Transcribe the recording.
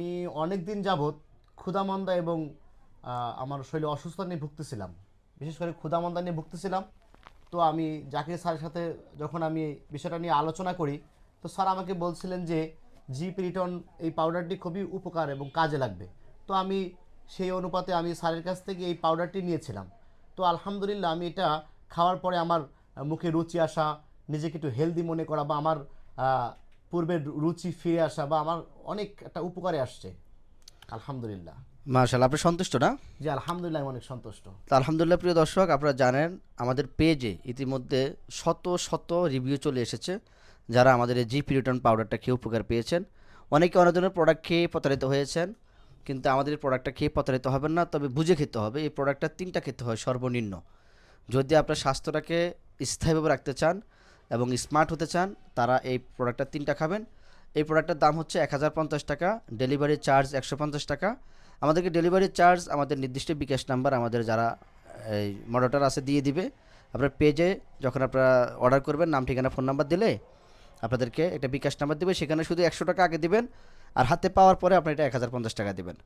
আমি অনেক দিন যাবৎ ক্ষুধামন্দা এবং আমার শরীরে অসুস্থতা নিয়ে ভুগতেছিলাম। বিশেষ করে ক্ষুধামন্দা নিয়ে ভুগতেছিলাম। তো আমি জাকির স্যারের সাথে যখন আমি বিষয়টা নিয়ে আলোচনা করি, তো স্যার আমাকে বলছিলেন যে জি পিরিটন এই পাউডারটি খুবই উপকার এবং কাজে লাগবে। তো আমি সেই অনুপাতে আমি স্যারের কাছ থেকে এই পাউডারটি নিয়েছিলাম। তো আলহামদুলিল্লাহ আমি এটা খাওয়ার পরে আমার মুখে রুচি আসা, নিজেকে একটু হেলদি মনে করা বা আমার পূর্বের রুচি ফিরে আসা বা আমার অনেক একটা উপকারে আসছে। আলহামদুলিল্লাহ। মার্শাল আপনি সন্তুষ্ট না? জি আলহামদুলিল্লাহ আমি অনেক সন্তুষ্ট। তো আলহামদুলিল্লাহ প্রিয় দর্শক আপনারা জানেন আমাদের পেজে ইতিমধ্যে শত শত রিভিউ চলে এসেছে যারা আমাদের এই জি পিরিটন পাউডারটা খেয়ে উপকার পেয়েছেন। অনেকে অনেক ধরনের প্রোডাক্ট খেয়ে প্রতারিত হয়েছেন কিন্তু আমাদের এই প্রোডাক্টটা খেয়ে প্রতারিত হবেন না তবে বুঝে খেতে হবে এই প্রোডাক্টটা তিনটা খেতে হয় সর্বনিম্ন। যদি আপনার স্বাস্থ্যটাকে স্থায়ীভাবে রাখতে চান এবং স্মার্ট হতে চান, তারা এই প্রোডাক্টটা তিনটা খাবেন। এই প্রোডাক্টের দাম হচ্ছে এক হাজার পঞ্চাশ টাকা, ডেলিভারি চার্জ একশো পঞ্চাশ টাকা। আমাদেরকে ডেলিভারি চার্জ আমাদের নির্দিষ্ট বিকাশ নাম্বার আমাদের যারা, এই মডারেটর আছে দিয়ে দিবে। আপনার পেজে যখন আপনারা অর্ডার করবেন, নাম, ঠিকানা, ফোন নাম্বার দিলে আপনাদেরকে একটা বিকাশ নাম্বার দিবে। সেখানে শুধু একশো টাকা আগে দিবেন, আর হাতে পাওয়ার পরে আপনি এটা এক হাজার পঞ্চাশ টাকা দিবেন।